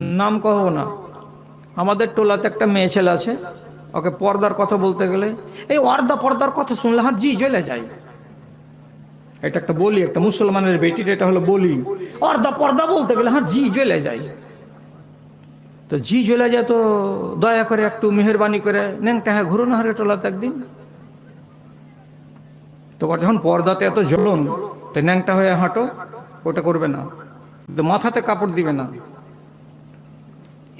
নাম কহবো না। আমাদের টোলাতে একটা মেয়ে ছেলে আছে, ওকে পর্দার কথা বলতে গেলে, এই অর্দা পর্দার কথা শুনলে হাত জি জ্বলে যায়। এটা একটা বলি, একটা মুসলমানের বেটির, এটা হলো বলি। অর্দা পর্দা বলতে গেলে হ্যাঁ জি জ্বলে যায়। তো জি জ্বলে যায় তো দয়া করে একটু মেহরবানি করে ন্যাংটা হ্যাঁ ঘুরুন হারে টোলাতে একদিন। তোমার যখন পর্দাতে এত জ্বলন, তো ন্যাংটা হয়ে হাঁটো, ওটা করবে না। মাথাতে কাপড় দিবে না।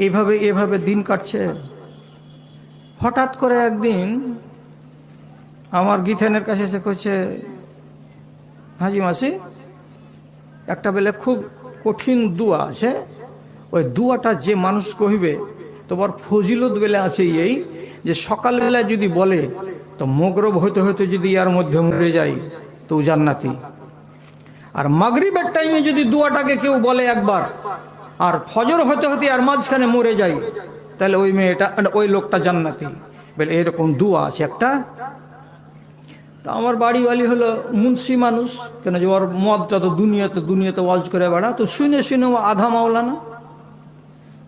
এইভাবে এভাবে দিন কাটছে। হঠাৎ করে একদিন আমার গীথেনের কাছে এসে কইছে, হাজি মাসি, একটা বেলে খুব কঠিন দুয়া আছে। ওই দুয়াটা যে মানুষ কহিবে, তোমার ফজিলত বেলে আছে এই যে সকালবেলায় যদি বলে, তো মগরব হইতে হইতে যদি ইয়ার মধ্যে মরে যায়, তো জান্নাতি। আর মাগরিবের টাইমে যদি দুয়াটাকে কেউ বলে একবার আর ফজর হতে হতে আর মাঝখানে মরে যায় তাহলে ওই মেয়েটা ওই লোকটা জান্নাতি। বলে, এরকম দুয়া আছে একটা। তা আমার বাড়িওয়ালি হলো মুন্সি মানুষ, কেন যে ওর মদটা তো দুনিয়াতে দুনিয়াতে ওয়াজ করে বেড়া। তো শুনে শুনে ও আধা মাওলা না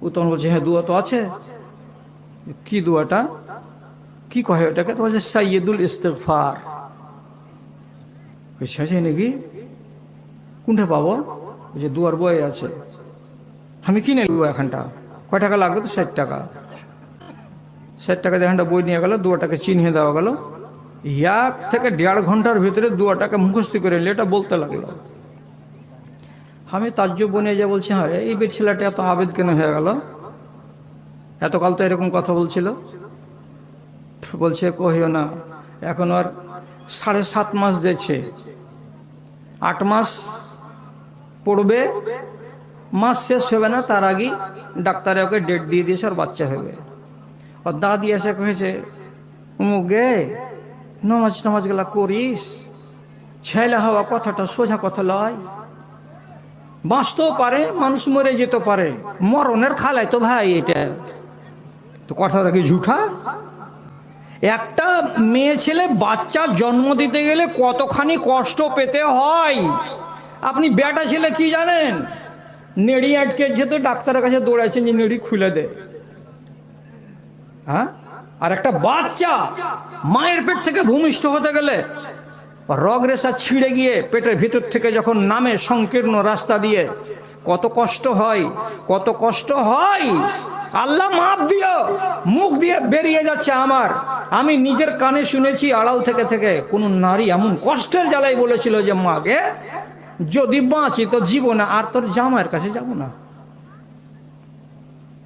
ও তখন বলছে হ্যাঁ দুয়া তো আছে। কি দুয়াটা? কি কহে ওটাকে? তো বলছে, সাইয়েদুল ইস্তেগফার। বলছে আছে নাকি? কোনটা পাবো? যে দুয়ার বই আছে। আমি কিনে নেব এখানটা। কয় টাকা লাগবে তো? ষাট টাকা। ষাট টাকা এখানটা বই নিয়ে গেল, দুয়াটাকে চিহ্নে দেওয়া গেল। এক থেকে দেড় ঘণ্টার ভিতরে দুয়াটাকে মুখস্থি করে নিলে এটা বলতে লাগল। আমি তাজ্য বনে যা বলছি হ্যাঁ এই বেট ছেলেটা এত আবেদ কেন হয়ে গেল? এতকাল তো এরকম কথা বলছিল। বলছে, কহিও না, এখন আর সাড়ে সাত মাস যেছে আট মাস পড়বে মাস শেষ হবে না, তার আগেই ডাক্তারে ওকে ডেট দিয়ে দিয়েছে আর বাচ্চা হবে। ওর দাদি এসে কহেছে উমুক গে, নমাজ টমাজগুলা করিস, ছেলে হওয়া কথাটা সোজা কথা লয়। বাঁচতেও পারে, মানুষ মরে যেতে পারে, মরণের খালাই তো ভাই এটা। তো কথাটা কি ঝুঠা? একটা মেয়ে ছেলে বাচ্চা জন্ম দিতে গেলে কতখানি কষ্ট পেতে হয়? আপনি বেটা ছেলে কি জানেন? নেড়ি আটকে যেতে ডাক্তারের কাছে দৌড়াইছেন যে নেড়ি খুলে দে। হ্যাঁ? আর একটা বাচ্চা মায়ের পেট থেকে ভূমিষ্ঠ হতে গেলে রগ রেশা ছিঁড়ে গিয়ে পেটের ভিতর থেকে যখন নামে সংকীর্ণ রাস্তা দিয়ে, কত কষ্ট হয়, কত কষ্ট হয়। আল্লাহ মাপ দিও, মুখ দিয়ে বেরিয়ে যাচ্ছে আমার। আমি নিজের কানে শুনেছি, আড়াল থেকে থেকে কোন নারী এমন কষ্টের জ্বালাই বলেছিল যে মাকে যদি বাঁচি, তো জীবনে আর তোর জামাইয়ের কাছে যাব না।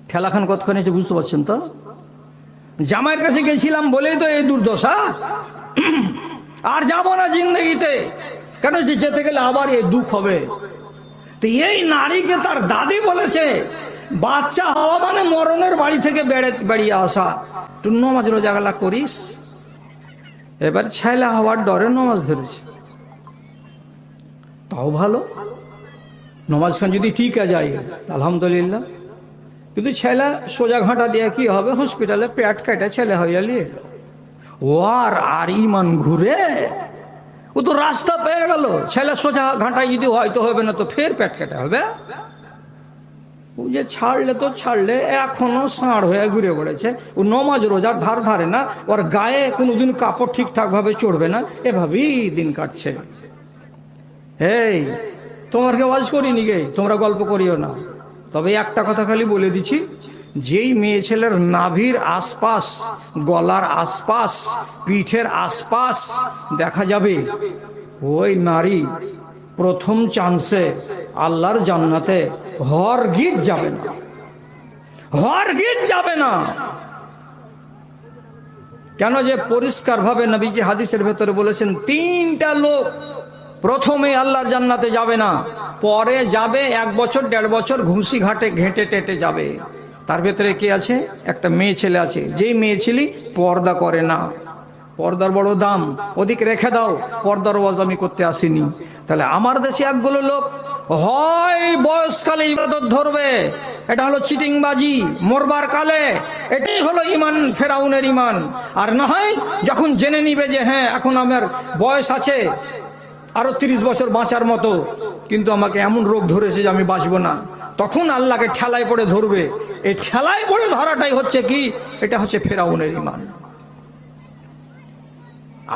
খেলাখান কতক্ষণ এসে বুঝতে পারছেন তো? জামাইয়ের কাছে গেছিলাম বলেই তো এই দুর্দশা। আর যাব না জিন্দগিতে। কেন যে যেতে গেলে আবার এই দুঃখ হবে? তো এই নারীকে তার দাদি বলেছে, বাচ্চা হওয়া মানে মরণের বাড়ি থেকে বেড়ে বেরিয়ে আসা। তুই নমাজ রোজাগালা করিস? এবার ছেলে হওয়ার ডরে নমাজ ধরেছে। তাও ভালো। নমাজ খান যদি ঠিক যায়, আলহামদুলিল্লাহ। কিন্তু ছেলে সোজা ঘাঁটা দিয়ে কি হবে? হসপিটালে পেট কেটে ছেলে হয়ে নিয়ে এলো। ও আর আর ইমান ঘুরে? ও তো রাস্তা পেয়ে গেল। ছেলে সোজা ঘাঁটায় যদি হয়তো হবে না, তো ফের পেট কেটে হবে? ও যে ছাড়লে তো ছাড়লে, এখনও সাঁড় হয়ে ঘুরে পড়েছে। ও নমাজ রোজার ধার ধারে না, ওর গায়ে কোনোদিন কাপড় ঠিকঠাক ভাবে চড়বে না। এভাবেই দিন কাটছে। এই তোমার কেউ আওয়াজ করিনি গে, তোমরা গল্প করিও না। তবে একটা কথা খালি বলে দিছি যেই মেয়ে ছেলের নাভির আশপাশ, গলার আশপাশ, পিঠের আশপাশ দেখা যাবে, ওই নারী প্রথম চান্সে আল্লাহর জান্নাতে হর গীত যাবে না। হর গীত যাবে না। কেন যে পরিষ্কারভাবে নবীজি হাদিসের ভেতরে বলেছেন, তিনটা লোক প্রথমে আল্লাহর জান্নাতে যাবে না। পরে যাবে, এক বছর, দেড় বছর, ঘুষি ঘাটে, ঘেঁটে টেটে যাবে। তার ভেতরে কে আছে? একটা মেয়ে ছেলে আছে। যেই মেয়ে ছেলে পর্দা করে না। পর্দার বড় দাম। ওদিক রেখে দাও, পর্দার ওয়াজ আমি করতে আসিনি। তাহলে আমার দেশে একগুলো লোক, হয়, বয়সকালে ইবাদত ধরবে। এটা হলো চিটিংবাজি, মরবার কালে। এটাই হলো ইমান ফেরাউনের ইমান আর না হয়, যখন জেনে নিবে যে হ্যাঁ এখন আমার বয়স আছে। আরও তিরিশ বছর বাঁচার মতো। কিন্তু আমাকে এমন রোগ ধরেছে যে আমি বাঁচবো না। তখন আল্লাহকে ঠেলায় পড়ে ধরবে। এই ঠেলায় পড়ে ধরাটাই হচ্ছে কি? এটা হচ্ছে ফেরাউনের ইমান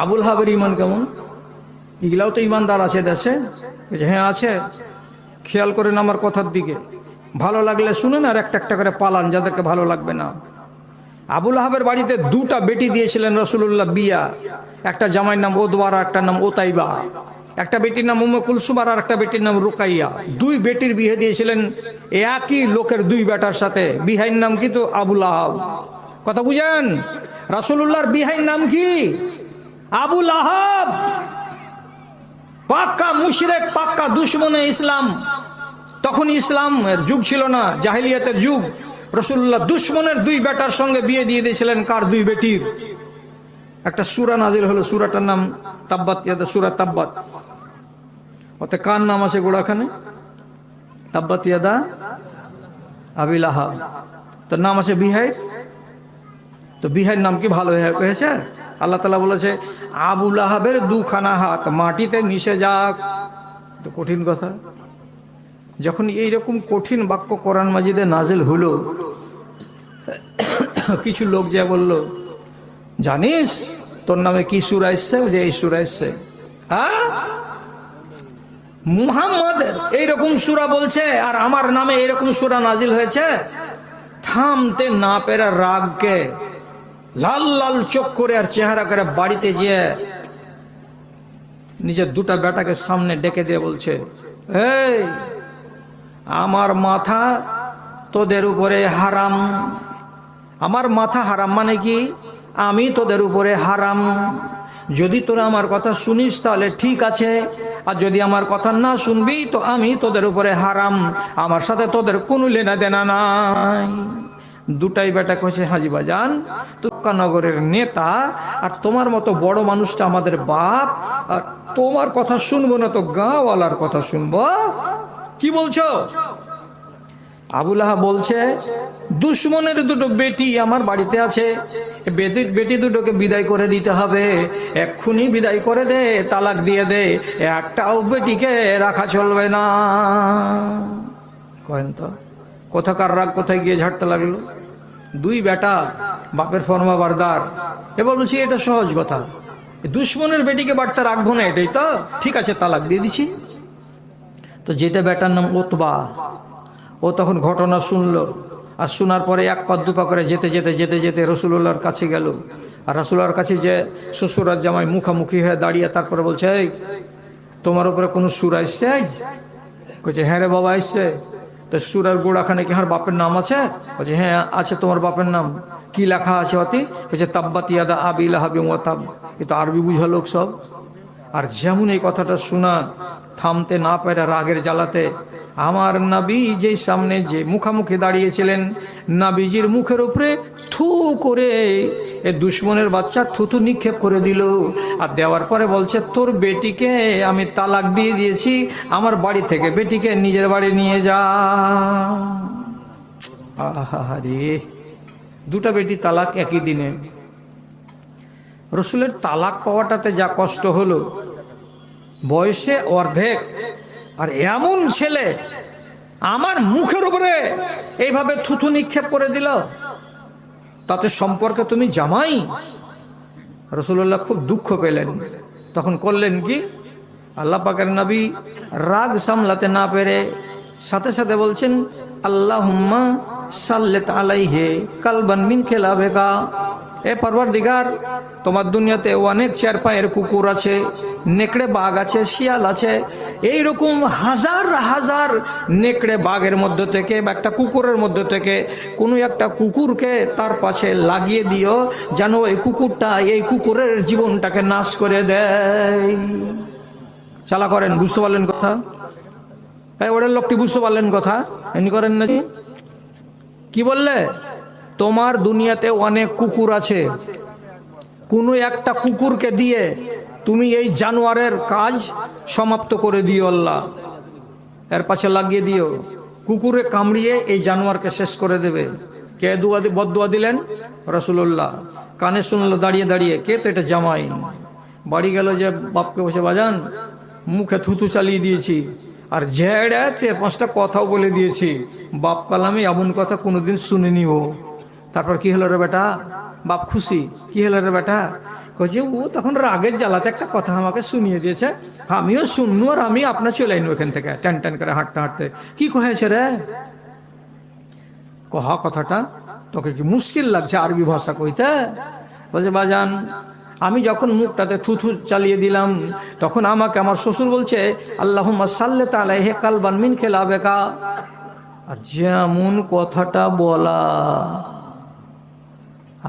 আবুল হাবের ইমান কেমন? এগুলাও তো ইমানদার আছে দেশে। হ্যাঁ আছে। খেয়াল করেন আমার কথার দিকে। ভালো লাগলে শুনেন আর একটা একটা করে পালান, যাদেরকে ভালো লাগবে না। আবুল আহাবের বাড়িতে দুটা বেটি দিয়েছিলেন রসুল্লাহ বিয়া। একটা জামাইয়ের নাম ওদওয়ার, একটা নাম ওতাইবা। একটা বেটির নাম উম্মে কুলসুম আর একটা বেটির নাম রুকাইয়া। দুই বেটির বিয়ে দিয়েছিলেন একই লোকের দুই বেটার সাথে। বিহাইর নাম কি তো আবুল আহাব কথা বুঝেন? রাসূলুল্লাহর বিহাইর নাম কি? আবুল আহাব পাক্কা মুশরেক, পাক্কা দুশ্মনে ইসলাম। তখন ইসলামের যুগ ছিল না, জাহিলিয়াতের যুগ। রসুল্লাহ দুশ্মনের দুই বেটার সঙ্গে বিয়ে দিয়ে দিয়েছিলেন কার? দুই বেটির। একটা সুরা নাজিল হলো, সুরাটার নাম তাব্বাত, ইয়াদা সুরা তাব্বাত। ওতে কার নাম আছে গোড়াখানে তাব্বাত, ইয়াদা আবিল আহাব তার নাম আছে বিহাইর। তো বিহাইর নাম কি ভালো হয়েছে? আল্লাহ তালা বলেছে আবুল আহাবের দুখানা হাত মাটিতে মিশে যাক। তো কঠিন কথা। যখন এইরকম কঠিন বাক্য কোরআন মাজিদে নাজেল হলো, কিছু লোক যা বলল জানিস? তোর নামে কি সুরা এসছে? যে এই সুরা এসছে। হ্যাঁ? মুহাম্মাদের এইরকম সুরা বলছে আর আমার নামে এইরকম সুরা নাজিল হয়েছে? থামতে না পেরে রাগকে লাল লাল চোখ করে আর চেহারা করে বাড়িতে যেয়ে নিজের দুটা বেটাকে সামনে ডেকে দিয়ে বলছে, এই, আমার মাথা তোদের উপরে হারাম। আমার মাথা হারাম মানে কি? আমি তোদের উপরে হারাম। যদি তোরা আমার কথা শুনিস, তাহলে ঠিক আছে। আর যদি আমার কথা না শুনবি, তো আমি তোদের উপরে হারাম। আমার সাথে তোদের কোনো লেনা দেনা নাই। দুটাই বেটা কইছে, হাজি বাজান নেতা আর তোমার মতো বড় মানুষটা আমাদের বাপ, আর তোমার কথা শুনব না তো গাঁওয়ালার কথা শুনব। কি বলছো? আবুল আহা বলছে, দুশ্মনের দুটো বেটি আমার বাড়িতে আছে। এ বেটি দুটোকে বিদায় করে দিতে হবে। এক্ষুনি বিদায় করে দে, তালাক দিয়ে দে। একটাও বেটিকে রাখা চলবে না। কহেন তো, কোথাকার রাগ, কোথায় গিয়ে ঝাড়তে লাগল? দুই বেটা, বাপের ফর্মা বারদার। এবার বলছি, এটা সহজ কথা। দুশ্মনের বেটিকে বাড়তে রাখব না এটাই তো। ঠিক আছে, তালাক দিয়ে দিছি। তো যেটা বেটার নাম ওতবা। ও তখন ঘটনা শুনলো। আর শোনার পরে এক পা দুপা করে যেতে যেতে যেতে যেতে রসুল্লাহর কাছে গেল। আর রসুল্লাহর কাছে যে শ্বশুরার জামাই মুখামুখি হয়ে দাঁড়িয়ে, তারপরে বলছে, এই, তোমার উপরে কোনো সুর আসছে? বলছে হ্যাঁ রে বাবা, আসছে। তো সুরার গোড়াখানে কি আমার বাপের নাম আছে? বলছে হ্যাঁ আছে তোমার বাপের নাম। কি লেখা আছে অতি? বলছে তাব্বাত ইয়াদা আবিল হাবি তাব। এ তো আরবি বুঝা লোক সব। আর যেমন এই কথাটা শোনা, থামতে না পেরে রাগের জ্বালাতে আমার নাবি যেই সামনে যে মুখামুখি দাঁড়িয়েছিলেন, নাবিজির মুখের উপরে থু করে এ দুশ্মনের বাচ্চা থুতু নিক্ষেপ করে দিল। আর দেওয়ার পরে বলছে, তোর বেটিকে আমি তালাক দিয়ে দিয়েছি, আমার বাড়ি থেকে বেটিকে নিজের বাড়ি নিয়ে যা। আহারে দুটা বেটি তালাক একই দিনে। রসুলের তালাক পাওয়াটাতে যা কষ্ট হলো, বয়সে অর্ধেক আর এমন ছেলে আমার মুখের উপরে এইভাবে থুথু নিক্ষেপ করে দিল। তাতে সম্পর্কে তুমি জামাই? রসুল্লাহ খুব দুঃখ পেলেন। তখন করলেন কি? আল্লাহ পাকের নবী রাগ সামলাতে না পেরে সাথে সাথে বলছেন আল্লাহ হুম্মা সাল্লেত আলাইহে কালবান মিন খেলাবেকা এ পরবার দিগার তোমার দুনিয়াতে অনেক চার পায়ের কুকুর আছে, নেকড়ে বাঘ আছে, শিয়াল আছে। এই রকম হাজার হাজার নেকড়ে বাঘের মধ্যে থেকে বা একটা কুকুরের মধ্যে থেকে কোনো একটা কুকুরকে তার পাশে লাগিয়ে দিও যেন এই কুকুরটা এই কুকুরের জীবনটাকে নাশ করে দেয়। চালা করেন, বুঝতে পারলেন কথা? এই ওদের লোকটি বুঝতে পারলেন কথা? এমনি করেন নাকি? কি বললে? তোমার দুনিয়াতে অনেক কুকুর আছে। কোনো একটা কুকুরকে দিয়ে তুমি এই জানোয়ারের কাজ সমাপ্ত করে দিও আল্লাহ। এর পাশে লাগিয়ে দিও। কুকুরে কামড়িয়ে এই জানোয়ারকে শেষ করে দেবে। কে দুয়া বদুয়া দিলেন? রসুল্লাহ কানে শুনলো দাঁড়িয়ে দাঁড়িয়ে, কে তো এটা জামাই? বাড়ি গেল যে বাপকে বসে, বাজান, মুখে থুতু চালিয়ে দিয়েছি। আর ঝেড়ে চার পাঁচটা কথাও বলে দিয়েছি। বাপ কালামে এমন কথা কোনোদিন শুনিনি ও। তারপর কি হলো রে বেটা? বাপ খুশি। কি হলো রে বেটা? কছে ও তখন রাগের জ্বালাতে একটা কথা আমাকে শুনিয়ে দিয়েছে। আমিও শুননু আর আমি আপনার চলে আইনু এখান থেকে। টান টান করে হাঁটতে হাঁটতে। কি কহেছে রে? কহা কথাটা, তোকে কি মুশকিল লাগছে আরবি ভাষা কইতে? বলছে, বাজান, আমি যখন মুখটাতে থুথু চালিয়ে দিলাম, তখন আমাকে আমার শ্বশুর বলছে আল্লাহ সাল্লে তালে হে কালবান মিন খেলাবে কা আর যেমন কথাটা বলা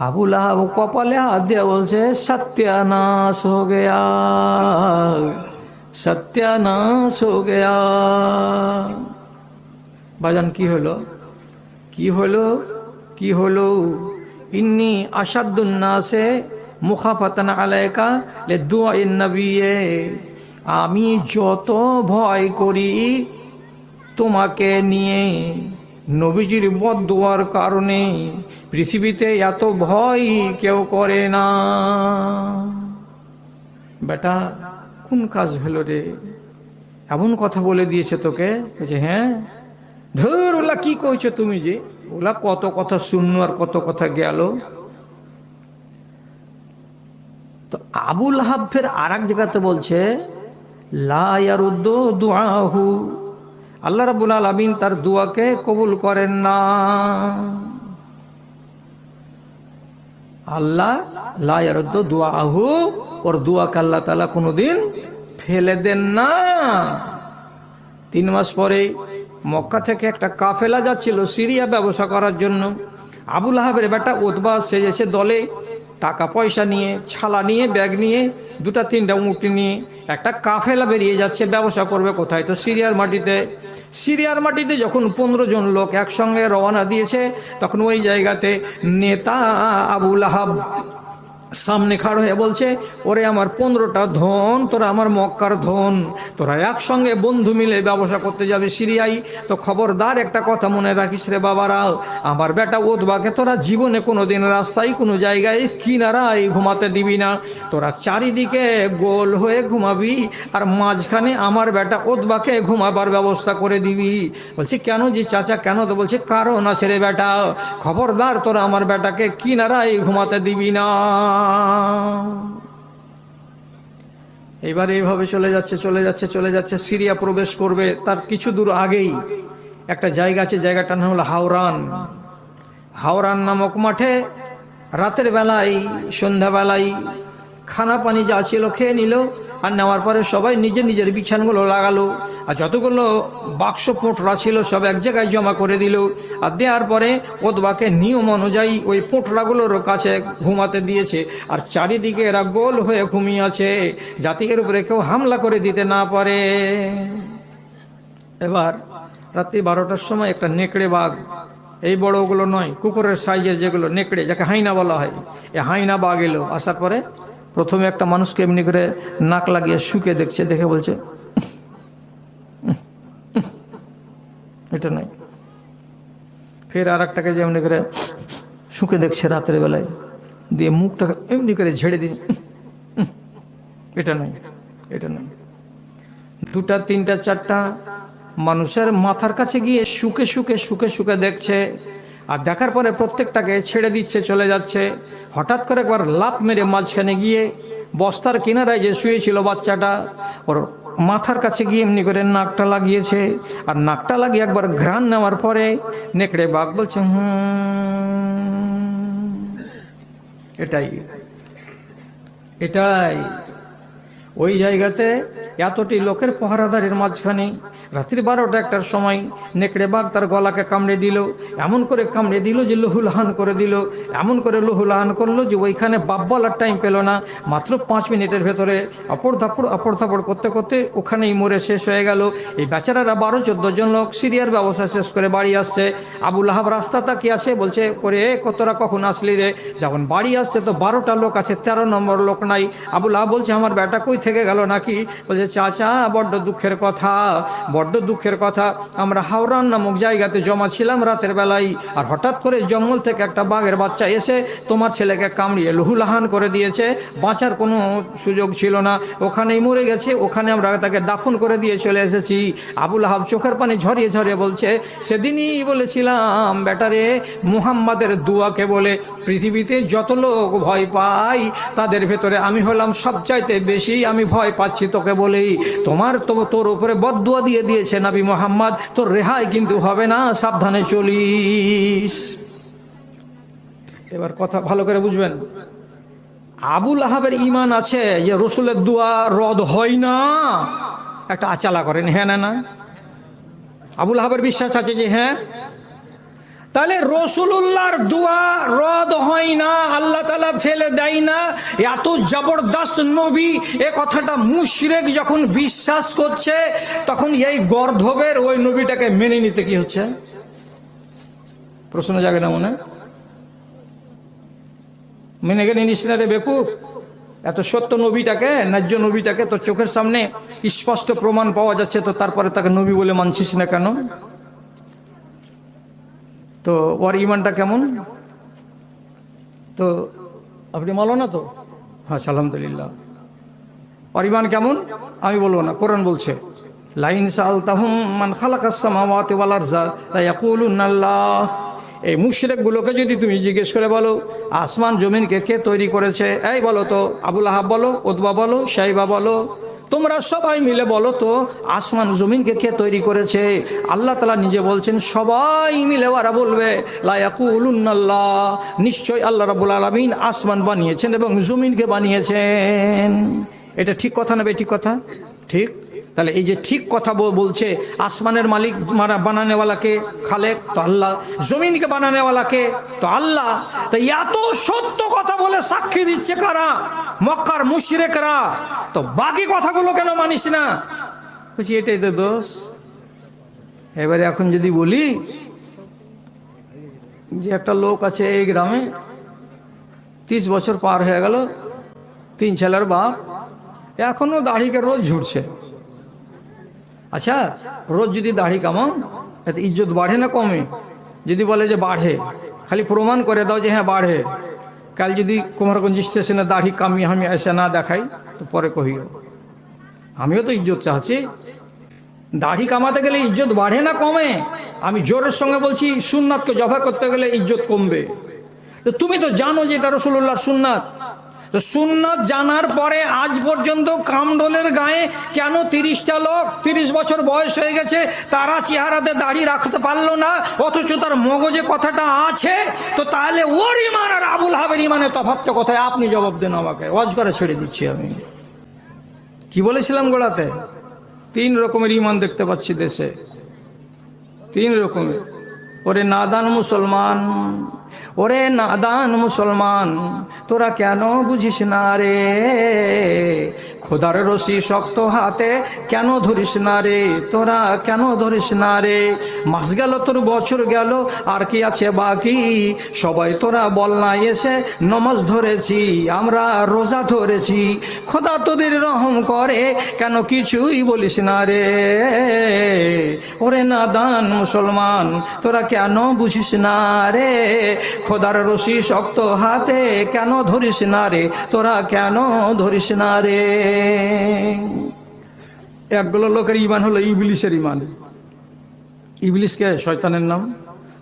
আবুল আহাব কপালে হাত দিয়ে বলছে, সত্যানাশ হো গয়া, সত্যানাশ হো গয়া। বাজান কি হলো? কি হলো? কি হলো? ইন্নি আসাদুন্নাসে মুখাফাতান আলাইকা লে দুয়া নবিয়ে। আমি যত ভয় করি তোমাকে নিয়ে। নবীজির বদুয়ার কারণে পৃথিবীতে এত ভয় কেউ করে না। বেটা, কোন কাজ হলো রে? এমন কথা বলে দিয়েছে তোকে বলছে হ্যাঁ? ধর, ওলা কি কইছো তুমি যে? ওলা কত কথা শুনলো আর কত কথা গেল। তো আবুল হাফের আর এক জায়গাতে বলছে লায়ারুদ্দ দুআহু। আল্লাহ রাবুল আলমিন তার দুয়াকে কবুল করেন না। আল্লাহ লায়ারুদ্দ দুআহু, ওর দুয়াকে আল্লাহ তালা কোনোদিন ফেলে দেন না। তিন মাস পরে মক্কা থেকে একটা কাফেলা যাচ্ছিল, সিরিয়া ব্যবসা করার জন্য। আবুল আহাবের বেটা ওতবা সেজেছে দলে। টাকা পয়সা নিয়ে, ছালা নিয়ে, ব্যাগ নিয়ে, দুটা, তিনটা উঁটি নিয়ে একটা কাফেলা বেরিয়ে যাচ্ছে, ব্যবসা করবে কোথায়? তো সিরিয়ার মাটিতে। সিরিয়ার মাটিতে যখন পনেরো জন লোক একসঙ্গে রওনা দিয়েছে, তখন ওই জায়গাতে নেতা আবুল আহাব সামনে খাড় হয়ে বলছে, ওরে আমার পনেরোটা ধন, তোরা আমার মক্কার ধন। তোরা একসঙ্গে বন্ধু মিলে ব্যবসা করতে যাবে সিরিয়াই তো খবরদার একটা কথা মনে রাখিস রে বাবারা আমার বেটা ওদবাকে তোরা জীবনে কোনো দিন রাস্তায়, কোনো জায়গায় কিনারায় ঘুমাতে দিবি না। তোরা চারিদিকে গোল হয়ে ঘুমাবি আর মাঝখানে আমার বেটা ওদবাকে ঘুমাবার ব্যবস্থা করে দিবি। বলছি, কেন যে চাচা, কেন? তো বলছে, কারণ আছে রে বেটা, খবরদার তোরা আমার বেটাকে কিনারায় ঘুমাতে দিবি না। এবার এইভাবে চলে যাচ্ছে চলে যাচ্ছে চলে যাচ্ছে। সিরিয়া প্রবেশ করবে তার কিছু দূর আগেই। একটা জায়গা আছে, জায়গাটার নাম হলো হাওরান। হাওরান নামক মাঠে রাতের বেলায়, সন্ধ্যাবেলায় খানা পানি যা ছিল খেয়ে নিল। আর নেওয়ার পরে সবাই নিজের নিজের বিছানগুলো লাগালো। আর যতগুলো বাক্স পোটরা ছিল সব এক জায়গায় জমা করে দিল। আর দেওয়ার পরে ওদবাকে নিয়ম অনুযায়ী ওই পোটরাগুলোর কাছে ঘুমাতে দিয়েছে। আর চারিদিকে এরা গোল হয়ে ঘুমিয়ে আছে। এর উপরে কেউ হামলা করে দিতে না পারে। এবার রাত্রি বারোটার সময় একটা নেকড়ে বাঘ, এই বড়গুলো নয়, কুকুরের সাইজের যেগুলো নেকড়ে, যাকে হাইনা বলা হয় এ হাইনা বাঘ এলো। আসার পরে প্রথমে একটা মানুষকে এমনি করে নাক লাগিয়ে শুকে দেখছে, দেখে বলছে, এটা নয়। ফের আর একটাকে যে এমনি করে শুকে দেখছে রাতের বেলায়, দিয়ে মুখটাকে এমনি করে ঝেড়ে দিয়ে এটা নয় এটা নয়। দুটা, তিনটা, চারটা মানুষের মাথার কাছে গিয়ে শুকে শুকে শুকে শুকে দেখছে আর দেখার পরে প্রত্যেকটাকে ছেড়ে দিচ্ছে, চলে যাচ্ছে। হঠাৎ করে একবার লাফ মেরে মাঝখানে গিয়ে বস্তার কিনারায় যে শুয়েছিল বাচ্চাটা, ওর মাথার কাছে গিয়ে এমনি করে নাকটা লাগিয়েছে। আর নাকটা লাগিয়ে একবার ঘ্রাণ নেওয়ার পরে নেকড়ে বাঘ বলছে এটাই এটাই। ওই জায়গাতে এতটি লোকের পহারাদারের মাঝখানে রাত্রি বারোটা একটার সময় নেকড়ে বাঘ তার গলাকে কামড়ে দিল, এমন করে কামড়ে দিল যে লহুলহান করে দিল, এমন করে লহুলহান করল যে ওইখানে বাপ বলার টাইম পেল না। মাত্র পাঁচ মিনিটের ভেতরে অপর ধাপড় অপর ধাপড় করতে করতে ওখানেই মরে শেষ হয়ে গেল। এই বেচারারা বারো, চোদ্দ জন লোক সিরিয়ার ব্যবসা শেষ করে বাড়ি আসছে। আবুল আহাব রাস্তা তাকিয়ে আসে বলছে করে এ কতরা কখন আসলি রে? যখন বাড়ি আসছে তো বারোটা লোক আছে, তেরো নম্বর লোক নাই। আবুল আহাব বলছে, আমার বেটা কই থেকে গেল নাকি? বলছে বলছে চাচা, বড্ড দুঃখের কথা, বড্ড দুঃখের কথা। আমরা হাওড়ান নামক জায়গাতে জমা ছিলাম রাতের বেলায়, আর হঠাৎ করে জঙ্গল থেকে একটা বাঘের বাচ্চা এসে তোমার ছেলেকে কামড়িয়ে লহুলাহান করে দিয়েছে। বাঁচার কোনো সুযোগ ছিল না। ওখানেই মরে গেছে, ওখানে আমরা তাকে দাফন করে দিয়ে চলে এসেছি। আবুল আহাব চোখের পানি ঝরিয়ে ঝরিয়ে বলছে, সেদিনই বলেছিলাম, ব্যাটারে, মুহাম্মাদের দুয়াকে বলে, পৃথিবীতে যত লোক ভয় পায়, তাদের ভেতরে আমি হলাম সবচাইতে বেশি, আমি ভয় পাচ্ছি তোকে বলেই তোমার তো তোর উপরে বদুয়া দিয়ে দিয়েছে নাবি মোহাম্মদ। তোর রেহাই কিন্তু হবে না, সাবধানে চলিস। এবার কথা ভালো করে বুঝবেন। আবুল আহাবের ইমান আছে যে রসুলের দোয়া রদ হয় না। একটা আচালা করেন হ্যাঁ না না? আবুল আহাবের বিশ্বাস আছে যে হ্যাঁ তাহলে রসুল্লাহর দোয়া রদ হয় না, আল্লাহ তালা ফেলে দেয় না। এত জবরদস্ত নবী, এ কথাটা মুশরেক যখন বিশ্বাস করছে, তখন এই গর্ধবের ওই নবীটাকে মেনে নিতে কি হচ্ছে? প্রশ্ন জাগে না মনে? মেনে গেলে নিস না রে বেকুব। এত সত্য নবীটাকে, ন্যায্য নবীটাকে তোর চোখের সামনে স্পষ্ট প্রমাণ পাওয়া যাচ্ছে, তো তারপরে তাকে নবী বলে মানছিস না কেন? তো ওর ইমানটা কেমন? তো আপনি মালো না তো? হ্যাঁ আলহামদুলিল্লাহ। ওর ইমান কেমন? আমি বলব না কোরআন বলছে লাইন সাল তাহুম মান ইয়াকুলুনাল্লাহ এই মুশরিকগুলোকে যদি তুমি জিজ্ঞেস করে বলো আসমান জমিনকে কে তৈরি করেছে? এই বলো তো আবুল আহাব বলো উতবা বলো সাইবা বলো। তোমরা সবাই মিলে বলো তো, আসমান জমিনকে কে তৈরি করেছে? আল্লাহ তালা নিজে বলছেন, সবাই মিলে ওরা বলবে লায়াকুল্লাহ নিশ্চয় আল্লাহ রাবুল আলমিন আসমান বানিয়েছেন এবং জমিনকে বানিয়েছেন। এটা ঠিক কথা না ঠিক কথা? ঠিক? তাহলে এই যে ঠিক কথা বল- বলছে, আসমানের মালিক মারা বানানেওয়ালাকে খালেক, তো আল্লাহ, জমিনকে বানানেওয়ালাকে, তো আল্লাহ, তো এত সত্য কথা বলে সাক্ষী দিচ্ছে কারা? মক্কার মুশরেকরা। তো বাকি কথাগুলো কেন মানিস না? বলছি, এটাই তো দোষ। এবারে এখন যদি বলি যে একটা লোক আছে এই গ্রামে, তিরিশ বছর পার হয়ে গেল, তিন ছেলের বাপ, এখনও দাড়িকে রোজ ঝুড়ছে। আচ্ছা রোজ যদি দাড়ি কামাও, এতে ইজ্জত বাড়ে না কমে? যদি বলে যে বাড়ে, খালি প্রমাণ করে দাও যে হ্যাঁ বাড়ে। কাল যদি কুমারগঞ্জ স্টেশনে দাড়ি কামিয়ে আমি এসে না দেখাই, তো পরে কহিও। আমিও তো ইজ্জত চাচ্ছি। দাড়ি কামাতে গেলে ইজ্জত বাড়ে না কমে? আমি জোরের সঙ্গে বলছি, সুন্নাতকে জফা করতে গেলে ইজ্জত কমবে। তো তুমি তো জানো যে এটা রসুল্লাহর সুন্নাত। তো সুন্নাত জানার পরে আজ পর্যন্ত কামডোলের গায়ে কেন তিরিশটা লোক তিরিশ বছর বয়স হয়ে গেছে, তারা চেহারাতে দাঁড়িয়ে রাখতে পারল না, অথচ তার মগজে কথাটা আছে? তো তাহলে ওর ইমান আর আবুল হাবের ইমানের তফাৎ কোথায়? আপনি জবাব দেন আমাকে। ওয়াজ করে ছেড়ে দিচ্ছি আমি। কি বলেছিলাম গোড়াতে? তিন রকমের ইমান দেখতে পাচ্ছি দেশে। তিন রকমের। ওরে নাদান মুসলমান ওরে নাদান মুসলমান, তোরা কেন বুঝিস না রে? খোদার রশি শক্ত হাতে কেন ধরিস না রে? তোরা কেন ধরিস না রে? মাস গেল, তোর বছর গেল, আর কি আছে বাকি? সবাই তোরা বল না এসে নমাজ ধরেছি, আমরা রোজা ধরেছি। খোদা তোদের রহম করে, কেন কিছুই বলিস না রে? ওরে নাদান মুসলমান, তোরা কেন বুঝিস না রে? খোদার রশি শক্ত হাতে কেন ধরিস না রে? তোরা কেন ধরিস না রে? একগুলো লোকের ইমান হলো ইবলিশের ইমান ইবলিশকে শয়তানের নাম।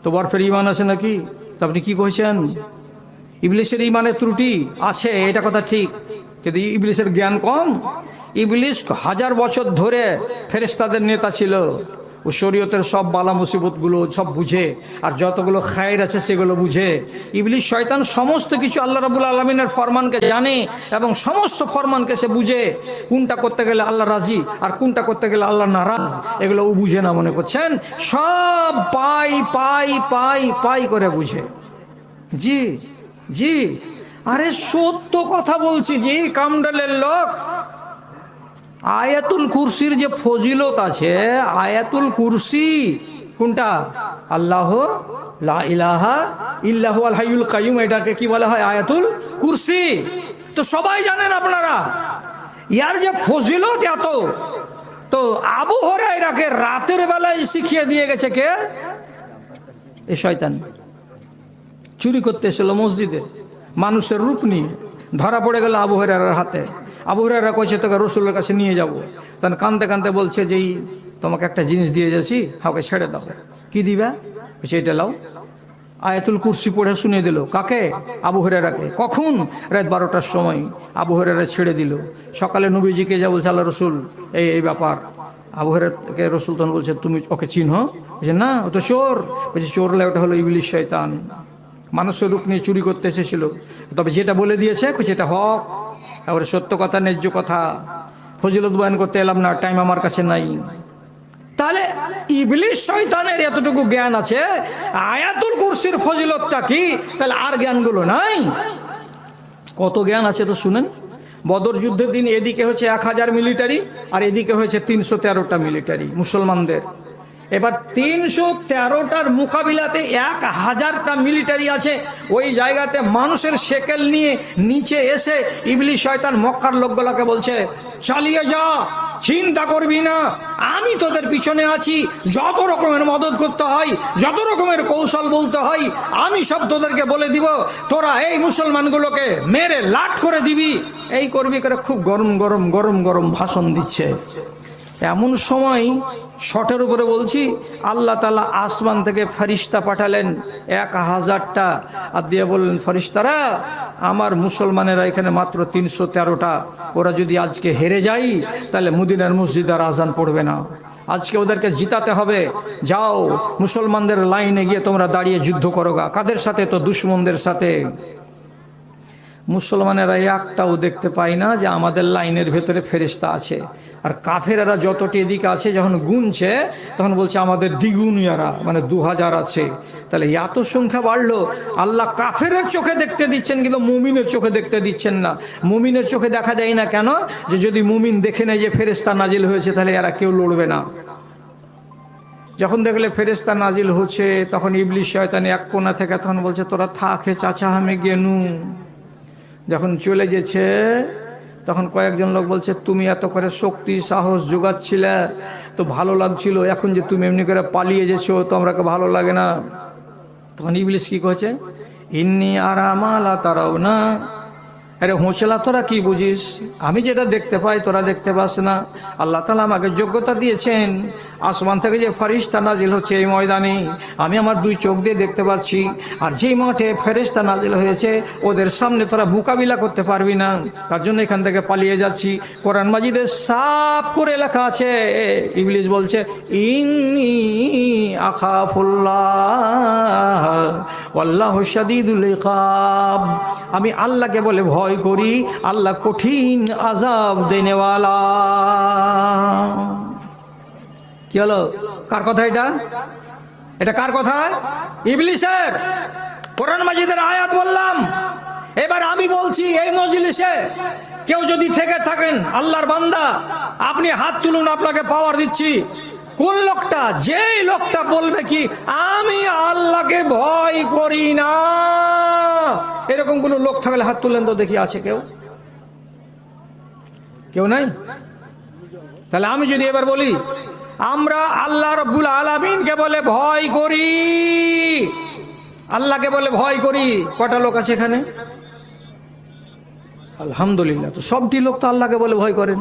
তো বরফের ইমান আছে নাকি? তো আপনি কি কইছেন? ইবলিশের ইমানের ত্রুটি আছে, এটা কথা ঠিক। কিন্তু ইবলিশের জ্ঞান কম। ইবলিশ হাজার বছর ধরে ফেরেস্তাদের নেতা ছিল। ও শরীয়তের সব বালা মুসিবতগুলো সব বুঝে, আর যতগুলো খায়ের আছে সেগুলো বুঝে। ইবলিশ শয়তান সমস্ত কিছু আল্লাহ রাবুল আলমিনের ফরমানকে জানে এবং সমস্ত ফরমানকে সে বুঝে। কোনটা করতে গেলে আল্লাহ রাজি, আর কোনটা করতে গেলে আল্লাহ নারাজ, এগুলো ও বুঝে না মনে করছেন? সব পাই পাই পাই পাই করে বুঝে। জি জি। আরে সত্য কথা বলছি, জি, কামডালের লোক। আয়াতুল কুরসির যে ফজিলত আছে, আয়াতুল কুরসি কোনটা? আল্লাহ ইলাহা ইল্লাহু আল হাইয়ুল কাইয়ুম, এটাকে কি বলা হয়? আয়াতুল কুরসি। তো সবাই জানেন আপনারা, ইয়ার যে ফজিলত এত, তো আবু হরাইরাকে রাতের বেলায় শিখিয়ে দিয়ে গেছে কে? এ শয়তান। চুরি করতে এসেছিল মসজিদে, মানুষের রূপ নিয়ে, ধরা পড়ে গেল আবু হরার হাতে। আবু হরারা কইছে, তোকে রসুলের কাছে নিয়ে যাব। তখন কানতে কানতে বলছে যে, এই তোমাকে একটা জিনিস দিয়ে যাচ্ছি, হাওকে ছেড়ে দাও। কি দিবা? বলছে এটা লাও। আয়াতুল কুরসি পড়ে শুনিয়ে দিল, কাকে? আবু হরেরাকে কখন? রাত বারোটার সময়। আবু হরেরা ছেড়ে দিল। সকালে নবীজিকে যা বলছে আল্লাহ রসুল, এই এই ব্যাপার। আবু হরেরাকে রসুল তখন বলছে, তুমি ওকে চিনহ? বলছে না, ও তো চোর। বলছে চোর ওটা হলো ইবলিশ শয়তান। মানুষের রূপ নিয়ে চুরি করতে এসেছিল। তবে যেটা বলে দিয়েছে সেটা হক। এবারে সত্য কথা, ন্যায্য কথা, ফজিলত বয়ান করতে এলাম না টাইম আমার কাছে নাই। তাহলে ইবলিশ শয়তানের এতটুকু জ্ঞান আছে, আয়াতুল কুরসির ফজিলতটা কি? তাহলে আর জ্ঞানগুলো নাই। কত জ্ঞান আছে তো শুনেন। বদর যুদ্ধের দিন এদিকে হয়েছে এক হাজার মিলিটারি আর এদিকে হয়েছে তিনশো তেরোটা মিলিটারি মুসলমানদের। এবার তিনশো তেরোটার মোকাবিলাতে এক হাজারটা মিলিটারি আছে। ওই জায়গাতে মানুষের সেকেল নিয়ে নিচে এসে ইবলি শয়তান মক্কার লোকগুলোকে বলছে, চালিয়ে যা, চিন্তা করবি না। আমি তোদের পিছনে আছি। যত রকমের মদত করতে হয়, যত রকমের কৌশল বলতে হয়, আমি সব তোদেরকে বলে দিব। তোরা এই মুসলমানগুলোকে মেরে লাট করে দিবি। এই করবি করে খুব গরম গরম গরম গরম ভাষণ দিচ্ছে। এমন সময় শটের উপরে বলছি, আল্লাহ তালা আসমান থেকে ফরিস্তা পাঠালেন এক হাজারটা। আর দিয়ে বললেন ফরিস্তারা আমার মুসলমানেরা এখানে মাত্র তিনশো তেরোটা। ওরা যদি আজকে হেরে যাই তাহলে মুদিনার মসজিদ আর আজান পড়বে না। আজকে ওদেরকে জিতাতে হবে। যাও, মুসলমানদের লাইনে গিয়ে তোমরা দাঁড়িয়ে যুদ্ধ করো গা। কাদের সাথে? তো দুশ্মনদের সাথে। মুসলমানেরা একটাও দেখতে পায় না যে আমাদের লাইনের ভেতরে ফেরিস্তা আছে। আর কাফেরেরা যতটি এদিকে আছে, যখন গুনছে, তখন বলছে আমাদের দ্বিগুণ দ্বিগুণিয়ারা মানে দু হাজার আছে। তাহলে এত সংখ্যা বাড়লো, আল্লাহ কাফেরের চোখে দেখতে দিচ্ছেন, কিন্তু মুমিনের চোখে দেখতে দিচ্ছেন না। মুমিনের চোখে দেখা দেয় না কেন? যে যদি মুমিন দেখে নেয় যে ফেরেস্তা নাজিল হয়েছে, তাহলে এরা কেউ লড়বে না। যখন দেখলে ফেরেস্তা নাজিল হচ্ছে, তখন ইবলিশ শয়তানি এক কোনা থেকে তখন বলছে, তোরা থাকে চাচা, আমি গেনু। যখন চলে গেছে, তখন কয়েকজন লোক বলছে, তুমি এত করে শক্তি, সাহস যোগাচ্ছিলে, তো ভালো লাগছিল। এখন যে তুমি এমনি করে পালিয়ে যেছো তো আমরাকে ভালো লাগে না। তখন ইবলিশ কি করেছে ইন্নি আরামালা তারাও না আরে, হোঁচলা তোরা কি বুঝিস? আমি যেটা দেখতে পাই, তোরা দেখতে পাস না। আল্লাহ তালা আমাকে যোগ্যতা দিয়েছেন। আসমান থেকে যে ফারিস্তা নাজিল হচ্ছে এই ময়দানে, আমি আমার দুই চোখ দিয়ে দেখতে পাচ্ছি, আর যেই মাঠে ফেরিস্তা নাজিল হয়েছে, ওদের সামনে তোরা মোকাবিলা করতে পারবি না। তার জন্য এখান থেকে পালিয়ে যাচ্ছি। কোরআন মাজিদের সাফ করে লেখা আছে। ইংলিশ বলছে, ইন্নি আমি আল্লাহকে বলে ভয় করি, আল্লাহ কঠিন আজাব দেনেওয়ালা। কি হলো? কার কথা এটা? এটা কার কথা? ইবলিসের। কোরআন মাজিদের আয়াত বললাম। এবার আমি বলছি, এই মজলিসে কেউ যদি থেকে থাকেন, আল্লাহর বান্দা, আপনি হাত তুলুন, আপনাকে পাওয়ার দিচ্ছি। কোন লোকটা? যেই লোকটা বলবে কি, আমি আল্লাহকে ভয় করি না। এরকম কোন লোক থাকলে হাত তুলেন তো দেখি আছে কেউ? কেউ নাই? তাহলে আমি যদি এবার বলি আমরা আল্লাহ রব্বুল আলমিনকে বলে ভয় করি। আল্লাহকে বলে ভয় করি। কটা লোক আছে এখানে? আলহামদুলিল্লাহ, তো সবটি লোক তো আল্লাহকে বলে ভয় করেন।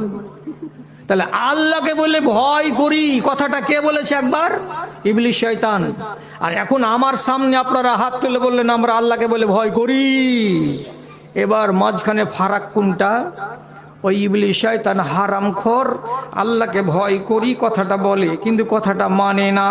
তাহলে আল্লাহকে বলে ভয় করি, কথাটা কে বলেছে একবার? ইবলিশ শয়তান। আর এখন আমার সামনে আপনারা হাত তুলে বললেন, আমরা আল্লাহকে বলে ভয় করি। এবার মাঝখানে ফারাক কোনটা? ওই ইবলি শয়তান হারামখোর আল্লাহকে ভয় করি কথাটা বলে কিন্তু কথাটা মানে না।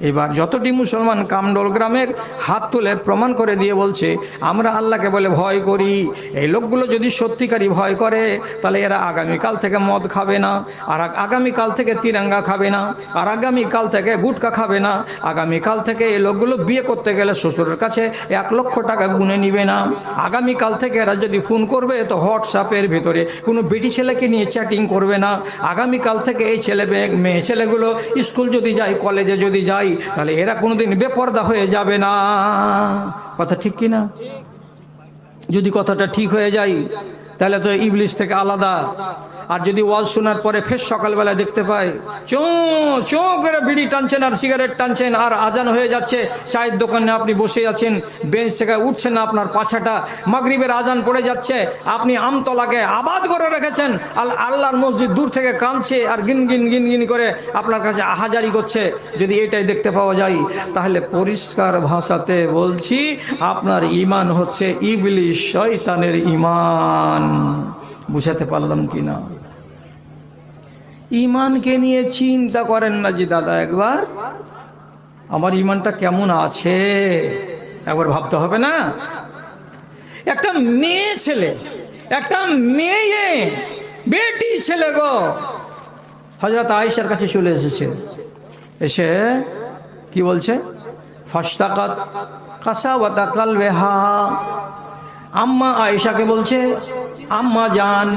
এবার যতটি মুসলমান কামডোল গ্রামের হাত তুলে প্রমাণ করে দিয়ে বলছে, আমরা আল্লাহকে বলে ভয় করি। এই লোকগুলো যদি সত্যিকারই ভয় করে, তাহলে এরা আগামীকাল থেকে মদ খাবে না, আর আগামীকাল থেকে তিরাঙ্গা খাবে না, আর আগামীকাল থেকে গুটকা খাবে না। আগামীকাল থেকে এই লোকগুলো বিয়ে করতে গেলে শ্বশুরের কাছে এক লক্ষ টাকা গুনে নিবে না। আগামীকাল থেকে এরা যদি ফোন করবে, তো হোয়াটসঅ্যাপের ভিতরে কোনো বেটি ছেলেকে নিয়ে চ্যাটিং করবে না। আগামীকাল থেকে এই ছেলে মেয়ে ছেলেগুলো স্কুল যদি যায়, কলেজে যদি যায় তাহলে এরা কোনোদিন বেপর্দা হয়ে যাবে না। কথা ঠিক কি না? যদি কথাটা ঠিক হয়ে যায়, তাহলে তো ইবলিশ থেকে আলাদা। আর যদি ওয়াজ শোনার পরে ফের সকালবেলা দেখতে পাই, চো চো করে বিড়ি টানছেন আর সিগারেট টানছেন আর আজান হয়ে যাচ্ছে। চায়ের দোকানে আপনি বসে আছেন, বেঞ্চ থেকে উঠছেন না আপনার পাছাটা মাগরিবের আজান পড়ে যাচ্ছে, আপনি আমতলাকে আবাদ করে রেখেছেন। আল আল্লাহর মসজিদ দূর থেকে কাঁদছে আর গিন গিন গিন গিন করে আপনার কাছে আহাজারি করছে। যদি এটাই দেখতে পাওয়া যায়, তাহলে পরিষ্কার ভাষাতে বলছি, আপনার ইমান হচ্ছে ইবলিশ শয়তানের ইমান। বুঝাতে পারলাম কি না? ইমানকে নিয়ে চিন্তা করেন না যে দাদা একবার। আমার ইমানটা কেমন আছে? একবার ভাবতে হবে না? একটা মেয়ে ছেলে, একটা মেয়ে, বেটি ছেলে গো। হজরত আয়েশার কাছে চলে এসেছে। এসে কি বলছে? ফাস্তাকাত কাসা ওয়াতাকাল বেহা আম্মা আয়েশাকে বলছে আম্মা যান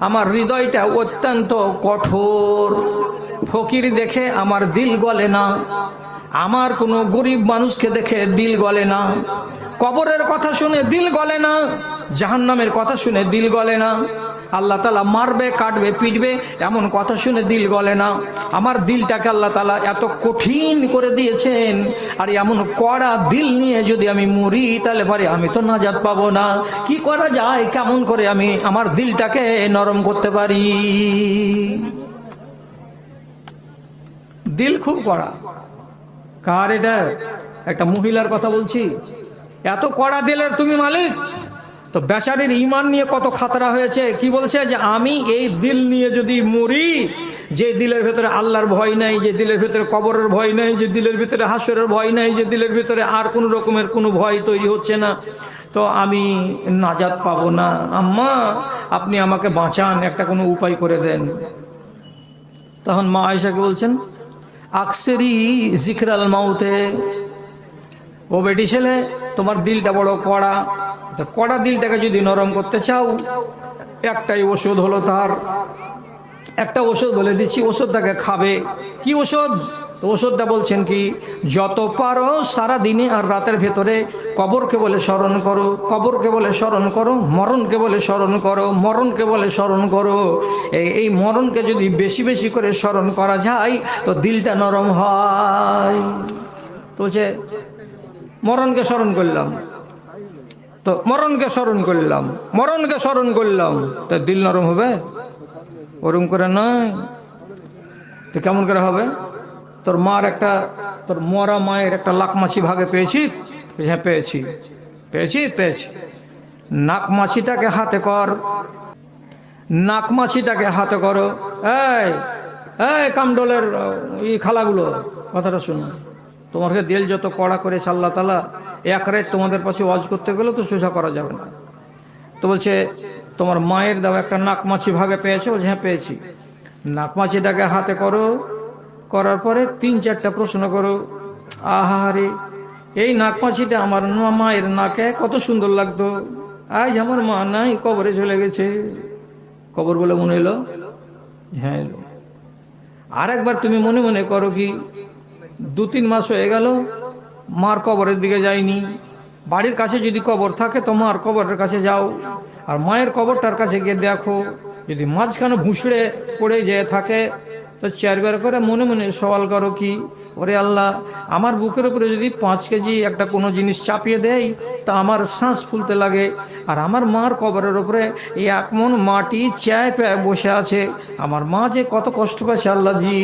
আমার হৃদয়টা অত্যন্ত কঠোর। ফকির দেখে আমার দিল গলে না। আমার কোনো গরিব মানুষকে দেখে দিল গলে না। কবরের কথা শুনে দিল গলে না। জাহান্নামের কথা শুনে দিল গলে না। আল্লাহ তালা মারবে, কাটবে, পিটবে, এমন কথা শুনে দিল গলে না। আমার দিলটাকে আল্লাহ তালা এত কঠিন করে দিয়েছেন, আর এমন কড়া দিল নিয়ে যদি আমি মরি, তাহলে পারে আমি তো নাজাত পাবো না। কি করা যায়, কেমন করে আমি আমার দিলটাকে নরম করতে পারি? দিল খুব কড়া। কার এটা? একটা মহিলার কথা বলছি। এত কড়া দিলের তুমি মালিক? তো বেচারির ইমান নিয়ে কত খাতরা হয়েছে? কি বলছে? যে আমি এই দিল নিয়ে যদি মরি, যে দিলের ভেতরে আল্লাহর ভয় নাই, যে দিলের ভেতরে কবরের ভয় নাই, যে দিলের ভিতরে হাসরের ভয় নাই, যে দিলের ভিতরে আর কোনো রকমের কোনো ভয় তৈরি হচ্ছে না, তো আমি নাজাত পাবো না। আম্মা, আপনি আমাকে বাঁচান, একটা কোনো উপায় করে দেন। তখন মা আয়সাকে বলছেন, আকসেরি জিকরাল মাউতে, ও বেটি ছেলে, তোমার দিলটা বড় কড়া তো কড়া দিলটাকে যদি নরম করতে চাও, একটাই ওষুধ হলো তার। একটা ওষুধ বলে দিচ্ছি, ওষুধটাকে খাবে। কি ওষুধ? ওষুধটা বলছেন কি, যত পারো সারা দিনে আর রাতের ভেতরে কবরকে বলে স্মরণ করো, কবরকে বলে স্মরণ করো, মরণকে বলে স্মরণ করো, মরণকে বলে স্মরণ করো। এই মরণকে যদি বেশি বেশি করে স্মরণ করা যায়, তো দিলটা নরম হয়। তো বলছে মরণকে স্মরণ করলাম। তো মরণকে স্মরণ করলাম, মরণকে স্মরণ করলাম। তো দিল নরম হবে? ওরম করে নয়। তো কেমন করে হবে? তোর মার একটা, তোর মরা মায়ের একটা লাখ মাছি ভাগে পেয়েছি? হ্যাঁ পেয়েছি। পেয়েছি? পেয়েছি। নাক মাছিটাকে হাতে কর। নাক মাছিটাকে হাতে করো। এই এই কামডোলের, ই খালাগুলো, কথাটা শুনো। তোমাকে দিল যত কড়া করেছে আল্লাহ তালা এক রাত তোমাদের পাশে ওয়াজ করতে গেলে তো সোজা করা যাবে না। তো বলছে, তোমার মায়ের দাও একটা নাক মাছি ভাগে পেয়েছ? বলছে হ্যাঁ পেয়েছি। নাক মাছিটাকে হাতে করো, করার পরে তিন চারটা প্রশ্ন করো। আহারে এই নাক মাছিটা আমার মায়ের নাকে কত সুন্দর লাগতো। আজ আমার মা নাই, কবরে চলে গেছে। কবর বলে মনে এলো হ্যাঁ এলো আর একবার তুমি মনে মনে করো কি দু তিন মাস হয়ে গেল মার কবরের দিকে যাইনি। বাড়ির কাছে যদি কবর থাকে তো মার কবরের কাছে যাও। আর মায়ের কবরটার কাছে গিয়ে দেখো, যদি মাঝখানে ভুঁসড়ে পড়ে যেয়ে থাকে, তো চারবার করে মনে মনে সওয়াল করো কি, ওরে আল্লাহ, আমার বুকের উপরে যদি পাঁচ কেজি একটা কোনো জিনিস চাপিয়ে দেয় তা আমার শ্বাস ফুলতে লাগে। আর আমার মার কবরের উপরে এই এক মন মাটি চায় বসে আছে। আমার মা যে কত কষ্ট পাচ্ছে আল্লাহ জি